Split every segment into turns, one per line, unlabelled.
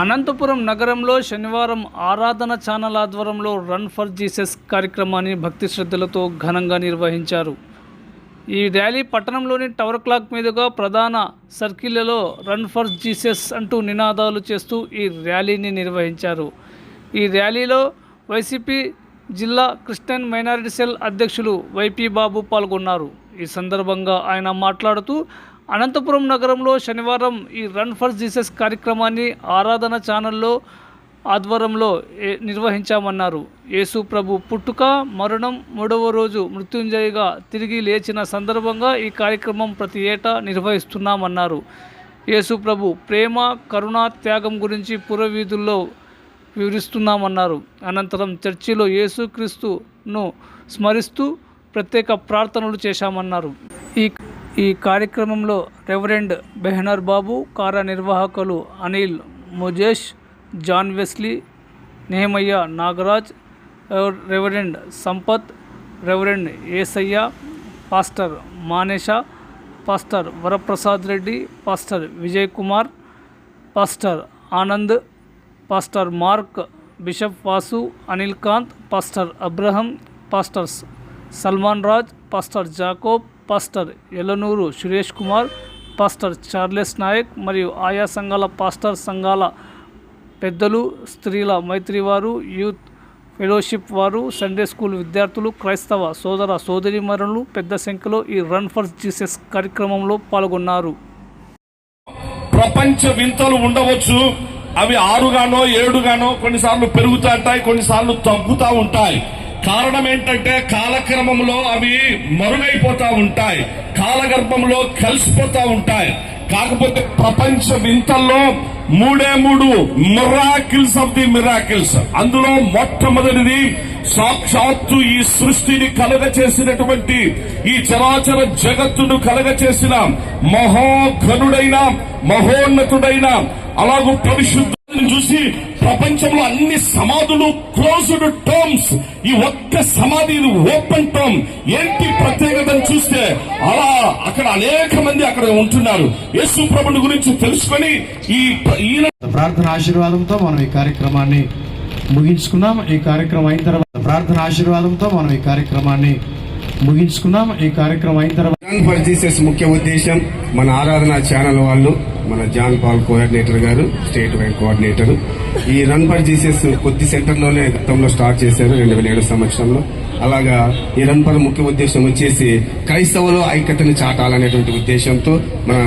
అనంతపురం నగరంలో శనివారం ఆరాధన ఛానల్ ఆధ్వర్యంలో రన్ ఫర్ జీసస్ కార్యక్రమాన్ని భక్తి శ్రద్ధలతో ఘనంగా నిర్వహించారు. ఈ ర్యాలీ పట్టణంలోని టవర్ క్లాక్ మీదుగా ప్రధాన సర్కిళ్ళలో రన్ ఫర్ జీసస్ అంటూ నినాదాలు చేస్తూ ఈ ర్యాలీని నిర్వహించారు. ఈ ర్యాలీలో వైసీపీ జిల్లా క్రిస్టియన్ మైనారిటీ సెల్ అధ్యక్షులు వైపీ బాబు పాల్గొన్నారు. ఈ సందర్భంగా ఆయన మాట్లాడుతూ అనంతపురం నగరంలో శనివారం ఈ రన్ ఫర్ జీసస్ కార్యక్రమాన్ని ఆరాధన ఛానల్లో ఆధ్వర్యంలో నిర్వహించామన్నారు. యేసు ప్రభు పుట్టుక మరణం మూడవ రోజు మృత్యుంజయగా తిరిగి లేచిన సందర్భంగా ఈ కార్యక్రమం ప్రతి ఏటా నిర్వహిస్తున్నామన్నారు. యేసు ప్రభు ప్రేమ కరుణ త్యాగం గురించి పురవీధుల్లో వివరిస్తున్నామన్నారు. అనంతరం చర్చిలో యేసుక్రీస్తును స్మరిస్తూ ప్రత్యేక ప్రార్థనలు చేశామన్నారు. ఈ ఈ కార్యక్రమంలో reverend Behanar Babu కార్యనిర్వాహకులు Anil Mujesh John Wesley Nemayya Nagaraj reverend Sampath reverend Esayya pastor Manesha pastor Varaprasad Reddy pastor Vijay Kumar pastor Anand pastor Mark bishop Vasu Anil Kanth pastor Abraham pastors Salman Raj pastor Jacob pastor Elanuru Suresh Kumar pastor Charles Nayak మరియు ఆయా సంఘాల pastor సంఘాల పెద్దలు స్త్రీల మైత్రి వారు youth fellowship వారు Sunday school విద్యార్థులు క్రైస్తవ సోదర సోదరీమణులు పెద్ద సంఖ్యలో ఈ రన్ ఫర్ జీసస్ కార్యక్రమంలో పాల్గొన్నారు.
ప్రపంచ వింతలు ఉండవచ్చు. అవి ఆరుగానో ఏడుగానో కొన్నిసార్లు పెరుగుతూ ఉంటాయి కొన్నిసార్లు తగ్గుతూ ఉంటాయి. కారణం ఏంటంటే కాలక్రమంలో అవి మరుగైపోతా ఉంటాయి. కాలగర్భంలో కలిసిపోతా ఉంటాయి. కాకపోతే ప్రపంచ వింతల్లో మూడే మూడు మిరాకిల్స్ ఆఫ్ ది మిరాకిల్స్ అందులో మొట్టమొదటిది సాక్షాత్తు ఈ సృష్టిని కలగ చేసినటువంటి ఈ చరాచర జగత్తును కలగ చేసిన మహోఘనుడైన మహోన్నతుడైన అలాగూ పరిశుద్ధుని చూసి ప్రపంచంలో అన్ని సమాధులు క్లోజ్డ్ టర్మ్స్. ఈ ఒక్క సమాధి ఇది ఓపెన్ టర్మ్. ఏంటి ప్రత్యేకతను చూస్తే అలా అక్కడ అనేక మంది అక్కడ ఉంటున్నారు. యేసు ప్రభుని గురించి తెలుసుకొని ఈ ఈయన
ప్రార్థన ఆశీర్వాదంతో మనం ఈ కార్యక్రమాన్ని ముగించుకున్నాం. ఈ కార్యక్రమం అయిన తర్వాత ప్రార్థన ఆశీర్వాదంతో మనం ఈ కార్యక్రమాన్ని ముగించుకున్నాం. ఈ కార్యక్రమం అయిన తర్వాత
ముఖ్య ఉద్దేశం మన ఆరాధన ఛానల్ వాళ్ళు మన జాన్ పాల్ కోఆర్డినేటర్ గారు స్టేట్ వైడ్ కోఆర్డినేటర్. ఈ రన్ ఫర్ జీసస్ కొద్ది సెంటర్లోనే గతంలో స్టార్ట్ చేశారు రెండు వేల ఏడు సంవత్సరంలో. అలాగా ఈ రన్ ఫర్ ముఖ్య ఉద్దేశం వచ్చేసి క్రైస్తవులు ఐక్యతను చాటాలనేటువంటి ఉద్దేశంతో మన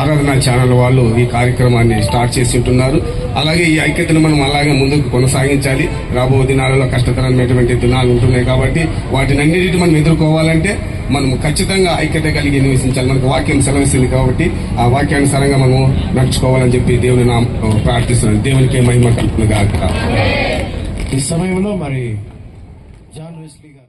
ఆరాధన ఛానల్ వాళ్ళు ఈ కార్యక్రమాన్ని స్టార్ట్ చేసి ఉంటున్నారు. అలాగే ఈ ఐక్యతను మనం అలాగే ముందుకు కొనసాగించాలి. రాబో దినాలలో కష్టతరమైనటువంటి దినాలు ఉంటున్నాయి కాబట్టి వాటిని మనం ఎదుర్కోవాలంటే మనం ఖచ్చితంగా ఐక్యత కలిగి నివసించాలి. మనకు వాక్యం సెలవిస్తుంది కాబట్టి ఆ వాక్యానుసారంగా మనం నడుచుకోవాలని చెప్పి దేవుని నా ప్రార్థిస్తున్నాను. దేవునికి మహిమ కలుగును గాక.
ఈ సమయంలో మరి జాన్ వెస్లీ గారు